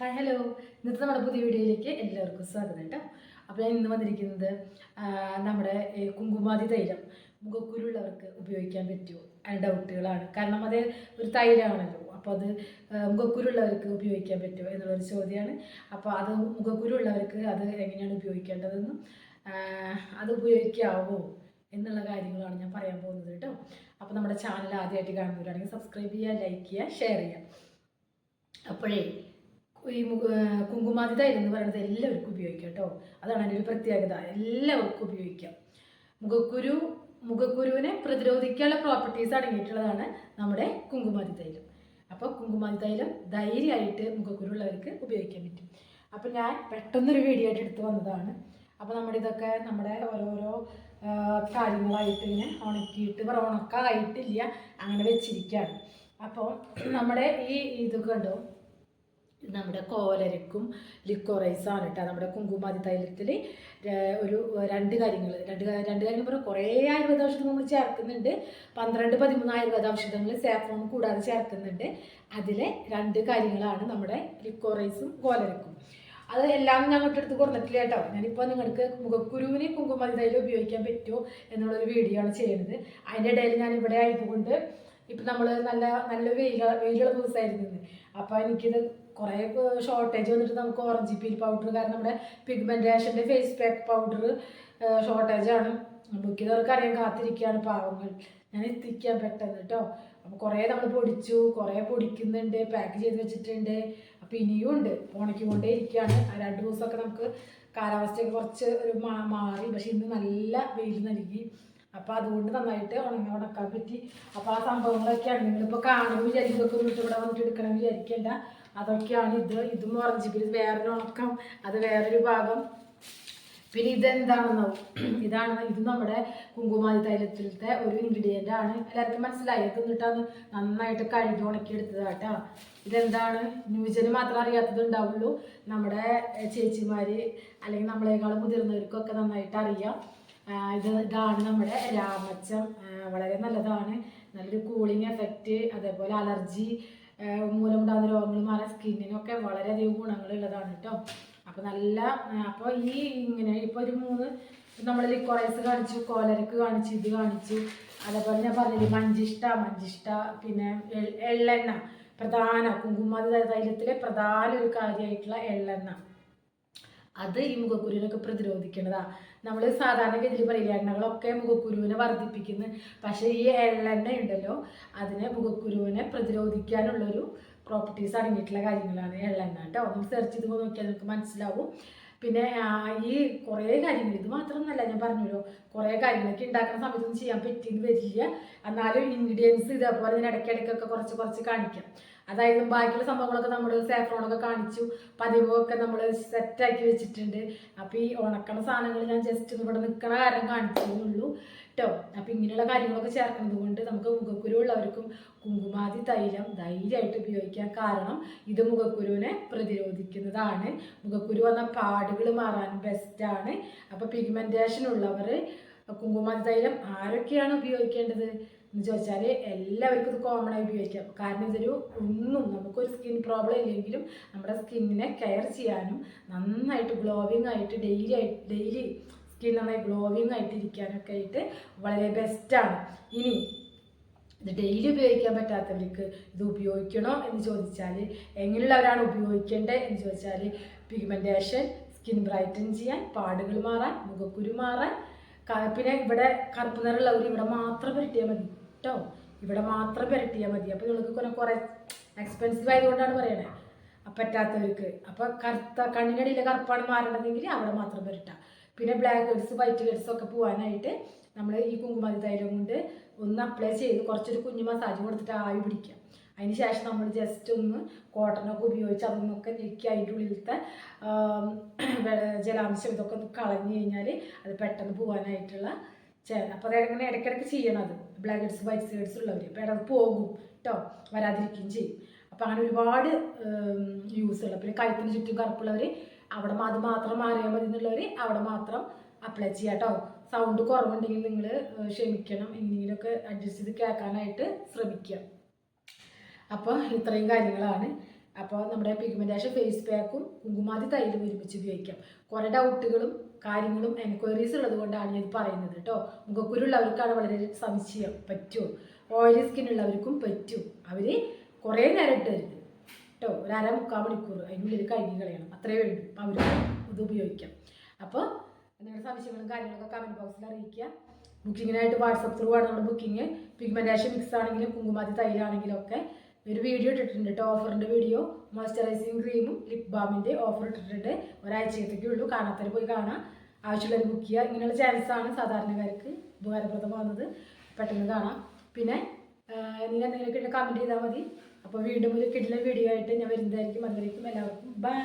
Hi hello ഇന്നത്തെ നമ്മുടെ പുതിയ വീഡിയോയിലേക്ക് എല്ലാവർക്കും സ്വാഗതം കേട്ടോ. അപ്പോൾ ഞാൻ ഇന്ന് വന്നിരിക്കുന്നത് നമ്മുടെ കുങ്കുമാതി തൈലം. മുഖക്കുരുള്ളവർക്ക് ഉപയോഗിക്കാൻ പറ്റുമോ അതിന് ഡൗട്ടുകളാണ്. കാരണം അത് ഒരു തൈലമാണല്ലോ അപ്പോൾ അത് മുഖക്കുരുള്ളവർക്ക് ഉപയോഗിക്കാൻ പറ്റുമോ എന്നുള്ളൊരു ചോദ്യമാണ്. അപ്പോൾ അത് മുഖക്കുരുള്ളവർക്ക് അത് എങ്ങനെയാണ് ഉപയോഗിക്കേണ്ടതെന്നും അത് ഉപയോഗിക്കാവോ എന്നുള്ള കാര്യങ്ങളാണ് ഞാൻ പറയാൻ പോകുന്നത് കേട്ടോ. അപ്പോൾ നമ്മുടെ ചാനൽ ആദ്യമായിട്ട് കാണുന്നവരാണെങ്കിൽ സബ്സ്ക്രൈബ് ചെയ്യുക ലൈക്ക് ചെയ്യുക ഷെയർ ചെയ്യുക. അപ്പോഴേ ഈ മുഖ കുങ്കുമാതി തൈലം എന്ന് പറയുന്നത് എല്ലാവർക്കും ഉപയോഗിക്കാം കേട്ടോ. അതാണ് അതിന്റെ ഒരു പ്രത്യേകത. എല്ലാവർക്കും ഉപയോഗിക്കാം. മുഖക്കുരു മുഖക്കുരുവിനെ പ്രതിരോധിക്കാനുള്ള പ്രോപ്പർട്ടീസ് അടങ്ങിയിട്ടുള്ളതാണ് നമ്മുടെ കുങ്കുമാതി തൈലം അപ്പോൾ കുങ്കുമാതി തൈലം ധൈര്യമായിട്ട് മുഖക്കുരുള്ളവർക്ക് ഉപയോഗിക്കാൻ പറ്റും. അപ്പോൾ ഞാൻ പെട്ടെന്നൊരു വീഡിയോ ആയിട്ട് എടുത്തു വന്നതാണ്. അപ്പോൾ നമ്മുടെ ഇതൊക്കെ നമ്മുടെ ഓരോരോ കാര്യങ്ങളായിട്ട് ഇങ്ങനെ ഉണക്കിയിട്ട് പറ ഉണക്കായിട്ടില്ല അങ്ങനെ വെച്ചിരിക്കുകയാണ്. അപ്പോൾ നമ്മുടെ ഈ ഇത് നമ്മുടെ കോലരക്കും ലിക്കോറൈസാണ് കേട്ടോ നമ്മുടെ കുങ്കുമാതി തൈലത്തിൽ ഒരു രണ്ട് കാര്യങ്ങൾ രണ്ട് രണ്ട് കാര്യങ്ങൾ പറഞ്ഞാൽ കുറേ ആയുർവേദ ഔഷധം നമ്മൾ ചേർക്കുന്നുണ്ട്. പന്ത്രണ്ട് പതിമൂന്ന് ആയുർവേദ ഔഷധങ്ങൾ സാഫ്രോൺ കൂടാതെ ചേർക്കുന്നുണ്ട്. അതിലെ രണ്ട് കാര്യങ്ങളാണ് നമ്മുടെ ലിക്കോറൈസും കോലരക്കും അത് എല്ലാം ഞാൻ അങ്ങോട്ടെടുത്ത് കൊടുത്തിട്ടില്ല കേട്ടോ ഞാനിപ്പോൾ നിങ്ങൾക്ക് മുഖക്കുരുവിന് കുങ്കുമാതി തൈലം ഉപയോഗിക്കാൻ പറ്റുമോ എന്നുള്ളൊരു വീഡിയോ ആണ് ചെയ്യുന്നത് അതിന്റെ ഇടയിൽ ഞാൻ ഇവിടെ ആയതുകൊണ്ട് ഇപ്പം നമ്മൾ നല്ല നല്ല വെയിലുള്ള വെയിലുള്ള ദിവസമായിരുന്നു അപ്പോൾ എനിക്കിത് കുറേ ഷോർട്ടേജ് വന്നിട്ട് നമുക്ക് ഓറഞ്ച് പീൽ പൗഡർ കാരണം നമ്മുടെ പിഗ്മെന്റേഷന്റെ ഫേസ് പാക്ക് പൗഡർ ഷോർട്ടേജാണ് ബുക്ക് ചെയ്തവർക്ക് അറിയാൻ കാത്തിരിക്കുകയാണ് പാവങ്ങൾ. ഞാൻ എത്തിക്കാൻ പെട്ടെന്ന് കേട്ടോ അപ്പോൾ കുറേ നമ്മൾ പൊടിച്ചു കുറേ പൊടിക്കുന്നുണ്ട് പാക്ക് ചെയ്ത് വെച്ചിട്ടുണ്ട്. അപ്പോൾ ഇനിയും ഉണ്ട്. ഉണക്കി കൊണ്ടേ ഇരിക്കുകയാണ്. രണ്ട് ദിവസമൊക്കെ നമുക്ക് കാലാവസ്ഥയൊക്കെ കുറച്ച് ഒരു മാറി. പക്ഷെ ഇന്ന് നല്ല വെയിൽ നൽകി. അപ്പോൾ അതുകൊണ്ട് നന്നായിട്ട് ഉണങ്ങി ഉണക്കാൻ പറ്റി. അപ്പോൾ ആ സംഭവങ്ങളൊക്കെയാണ്. നിങ്ങളിപ്പോൾ കാണുമ്പോൾ വിചാരിക്കും. ഇവിടെ വന്നിട്ട് എടുക്കണം വിചാരിക്കേണ്ട. അതൊക്കെയാണ് ഇത്. ഇതും ഓറഞ്ച് പിന്നെ വേറൊരു ഉണക്കം അത് വേറൊരു ഭാഗം. പിന്നെ ഇതെന്താണെന്നോ? ഇതാണ് ഇത് നമ്മുടെ കുങ്കുമാതി തൈലത്തിലത്തെ ഒരു ഇൻഗ്രീഡിയന്റ് ആണ്. എല്ലാവർക്കും മനസ്സിലായി? ഇത് എന്നിട്ടാണ് നന്നായിട്ട് കഴുകി ഉണക്കിയെടുത്തതാട്ടാ. ഇതെന്താണ്? ന്യൂജന് മാത്രം അറിയാത്തത് ഉണ്ടാവുള്ളൂ. നമ്മുടെ ചേച്ചിമാർ അല്ലെങ്കിൽ നമ്മളെക്കാളും മുതിർന്നവർക്കൊക്കെ നന്നായിട്ട് അറിയാം. ഇത് ഇതാണ് നമ്മുടെ രാമച്ചം. വളരെ നല്ലതാണ്. നല്ലൊരു കൂളിംഗ് എഫക്റ്റ് അതേപോലെ അലർജി മൂലമുണ്ടാകുന്ന രോഗങ്ങൾ മാറാൻ സ്കിന്നിനൊക്കെ വളരെയധികം ഗുണങ്ങളുള്ളതാണ് കേട്ടോ അപ്പോൾ നല്ല അപ്പോൾ ഈ ഇങ്ങനെ ഇപ്പോൾ ഒരു മൂന്ന് നമ്മൾ ലിക്വറൈസ് കാണിച്ചു കോലരക്ക് കാണിച്ചു ഇത് കാണിച്ചു. അതേപോലെ ഞാൻ പറഞ്ഞില്ലേ മഞ്ചിഷ്ട മഞ്ചിഷ്ട പിന്നെ എള്ളെണ്ണ. പ്രധാന കുങ്കുമാതി തൈലത്തിലെ പ്രധാന ഒരു കാര്യമായിട്ടുള്ള എള്ളെണ്ണ. അത് ഈ മുഖക്കുരുവിനൊക്കെ പ്രതിരോധിക്കുന്നതാ നമ്മൾ സാധാരണഗതിയിൽ പറയില്ല എണ്ണകളൊക്കെ മുഖക്കുരുവിനെ വർദ്ധിപ്പിക്കുന്നു. പക്ഷേ ഈ എള്ളെണ്ണ ഉണ്ടല്ലോ അതിനെ മുഖക്കുരുവിനെ പ്രതിരോധിക്കാനുള്ളൊരു പ്രോപ്പർട്ടീസ് അടങ്ങിയിട്ടുള്ള കാര്യങ്ങളാണ് എള്ളെണ്ണ കേട്ടോ. നമ്മൾ സെർച്ച് ചെയ്ത് നോക്കിയാൽ നമുക്ക് മനസ്സിലാവും. പിന്നെ ഈ കുറേ കാര്യങ്ങൾ ഇത് മാത്രമൊന്നുമല്ല ഞാൻ പറഞ്ഞല്ലോ കുറേ കാര്യങ്ങളൊക്കെ ഉണ്ടാക്കുന്ന സമയത്തൊന്നും ചെയ്യാൻ പറ്റിയെന്ന് വരില്ല. എന്നാലും ഇൻഗ്രീഡിയൻസ് ഇതേപോലെ ഇതിന് ഇടയ്ക്കിടയ്ക്കൊക്കെ കുറച്ച് കുറച്ച് കാണിക്കാം. അതായത് ബാക്കിയുള്ള സംഭവങ്ങളൊക്കെ നമ്മൾ സാഫ്രോണൊക്കെ കാണിച്ചു. പതിവൊക്കെ നമ്മൾ സെറ്റാക്കി വെച്ചിട്ടുണ്ട്. അപ്പോൾ ഈ ഉണക്കണ സാധനങ്ങൾ ഞാൻ ജസ്റ്റ് ഒന്ന് ഇവിടെ നിൽക്കണ കാര്യം കാണിച്ചതേയുള്ളൂ. കേട്ടോ അപ്പോൾ ഇങ്ങനെയുള്ള കാര്യങ്ങളൊക്കെ ചേർക്കുന്നത് കൊണ്ട് നമുക്ക് മുഖക്കുരു ഉള്ളവർക്കും കുങ്കുമാതി തൈലം ധൈര്യമായിട്ട് ഉപയോഗിക്കാം കാരണം ഇത് മുഖക്കുരുവിനെ പ്രതിരോധിക്കുന്നതാണ്. മുഖക്കുരു വന്ന പാടുകൾ മാറാൻ ബെസ്റ്റാണ് അപ്പോൾ പിഗ്മെന്റേഷൻ ഉള്ളവർ കുങ്കുമാതി തൈലം ആരൊക്കെയാണ് ഉപയോഗിക്കേണ്ടത്? എന്ന് ചോദിച്ചാൽ എല്ലാവർക്കും ഇത് കോമൺ ആയി ഉപയോഗിക്കാം. കാരണം ഇതൊരു ഒന്നും നമുക്കൊരു സ്കിൻ പ്രോബ്ലം ഇല്ലെങ്കിലും നമ്മുടെ സ്കിന്നിനെ കെയർ ചെയ്യാനും നന്നായിട്ട് ഗ്ലോവിങ് ആയിട്ട് ഡെയിലി ആയിട്ട് ഡെയിലി സ്കിൻ നന്നായി ഗ്ലോവിങ് ആയിട്ട് ഇരിക്കാനൊക്കെ ആയിട്ട് വളരെ ബെസ്റ്റാണ് ഇനി ഇത് ഡെയിലി ഉപയോഗിക്കാൻ പറ്റാത്തവർക്ക് ഇത് ഉപയോഗിക്കണോ എന്ന് ചോദിച്ചാൽ എങ്ങനെയുള്ളവരാണ് ഉപയോഗിക്കേണ്ടത് എന്ന് ചോദിച്ചാൽ പിഗ്മെന്റേഷൻ സ്കിൻ ബ്രൈറ്റൻ ചെയ്യാൻ പാടുകൾ മാറാൻ മുഖക്കുരു മാറാൻ പിന്നെ ഇവിടെ കറുപ്പ് നിറമുള്ളവർ ഇവിടെ മാത്രം പുരട്ടിയാൽ മതി. കേട്ടോ ഇവിടെ മാത്രം പുരട്ടിയാൽ മതി. അപ്പോൾ നിങ്ങൾക്ക് കുറെ കുറേ എക്സ്പെൻസീവ് ആയതുകൊണ്ടാണ് പറയണേ. അപ്പം പറ്റാത്തവർക്ക്. അപ്പോൾ കറുത്ത കണ്ണിനടിയിലെ കറുപ്പാണ് മാറണമെങ്കിൽ അവിടെ മാത്രം പുരട്ടാം. പിന്നെ ബ്ലാക്ക് ഹെഡ്സ് വൈറ്റ് ഹെഡ്സ് ഒക്കെ പോകാനായിട്ട് നമ്മൾ ഈ കുങ്കുമാതി തൈലം കൊണ്ട് ഒന്ന് അപ്ലൈ ചെയ്ത് കുറച്ചൊരു കുഞ്ഞു മസാജ് കൊടുത്തിട്ട് ആവി പിടിക്കാം അതിന് ശേഷം നമ്മൾ ജസ്റ്റ് ഒന്ന് കോട്ടനൊക്കെ ഉപയോഗിച്ച് അതൊന്നൊക്കെ ഞെക്കി അതിന്റെ ഉള്ളിലത്തെ ജലാംശം ഇതൊക്കെ ഒന്ന് കളഞ്ഞു കഴിഞ്ഞാൽ അത് പെട്ടെന്ന് പോകാനായിട്ടുള്ള അപ്പോൾ അതങ്ങനെ ഇടയ്ക്കിടയ്ക്ക് ചെയ്യണം അത്. ബ്ലാക്ക് ഹെഡ്സ് വൈറ്റ് ഹെഡ്സ് ഉള്ളവർ അപ്പോൾ ഇടത് പോകും കേട്ടോ വരാതിരിക്കുകയും ചെയ്യും. അപ്പോൾ അങ്ങനെ ഒരുപാട് യൂസ് ഉള്ള. പിന്നെ കഴുത്തിന് ചുറ്റും കറുപ്പുള്ളവർ അവിടെ അത് മാത്രം മാറിയാൽ മതി എന്നുള്ളവർ അവിടെ മാത്രം അപ്ലൈ ചെയ്യാം കേട്ടോ സൗണ്ട് കുറവുണ്ടെങ്കിൽ നിങ്ങൾ ക്ഷമിക്കണം. എന്തെങ്കിലുമൊക്കെ അഡ്ജസ്റ്റ് ചെയ്ത് കേൾക്കാനായിട്ട് ശ്രമിക്കുക. അപ്പോൾ ഇത്രയും കാര്യങ്ങളാണ്. അപ്പോൾ നമ്മുടെ പിഗ്മെന്റേഷൻ ഫേസ് പാക്കും കുങ്കുമാതി തൈലും ഒരുമിച്ച് ഉപയോഗിക്കാം. കുറേ ഡൗട്ടുകളും കാര്യങ്ങളും എൻക്വയറീസ് ഉള്ളത് കൊണ്ടാണ് ഞാൻ പറയുന്നത് കേട്ടോ മുഖക്കുരുള്ളവർക്കാണ് വളരെ സംശയം. പറ്റുമോ ഓയിലി സ്കിൻ ഉള്ളവർക്കും പറ്റും. അവർ കുറേ നേരം ഇട്ടരുത് കേട്ടോ ഒരു അര മുക്കാൽ മണിക്കൂർ അതിനുള്ളിൽ കഴുകി കളയണം. അത്രേ അപ്പോൾ അവർ ഇത് ഉപയോഗിക്കാം. അപ്പോൾ നിങ്ങളുടെ സംശയങ്ങളും കാര്യങ്ങളൊക്കെ കമന്റ് ബോക്സിൽ അറിയിക്കുക. ബുക്കിങ്ങിനായിട്ട് വാട്സപ്പ് ത്രൂ ആണ് നമ്മുടെ ബുക്കിംഗ് പിഗ്മെന്റേഷൻ മിക്സ് ആണെങ്കിലും കുങ്കുമാതി തൈലാണെങ്കിലും ഒക്കെ ഒരു വീഡിയോ ഇട്ടിട്ടുണ്ട്. കേട്ടോ ഓഫറിന്റെ വീഡിയോ മോയ്സ്ചറൈസിങ് ക്രീമും ലിപ് ബാമിന്റെ ഓഫർ ഇട്ടിട്ടുണ്ട്. ഒരാഴ്ചത്തേക്കേ ഉള്ളൂ. കാണാത്തവർ പോയി കാണാം. ആവശ്യമുള്ളവർ ബുക്ക് ചെയ്യുക. ഇങ്ങനെയുള്ള ചാൻസാണ് സാധാരണക്കാർക്ക് ഉപകാരപ്രദമാകുന്നത് പെട്ടെന്ന് കാണാം. പിന്നെ നിങ്ങൾ എന്തെങ്കിലുമൊക്കെ കമന്റ് ചെയ്താൽ മതി. അപ്പോൾ വീണ്ടും ഒരു കിടിലൻ വീഡിയോ ആയിട്ട് ഞാൻ വരുന്നതായിരിക്കും. അതുവരേക്കും എല്ലാവർക്കും. ബൈ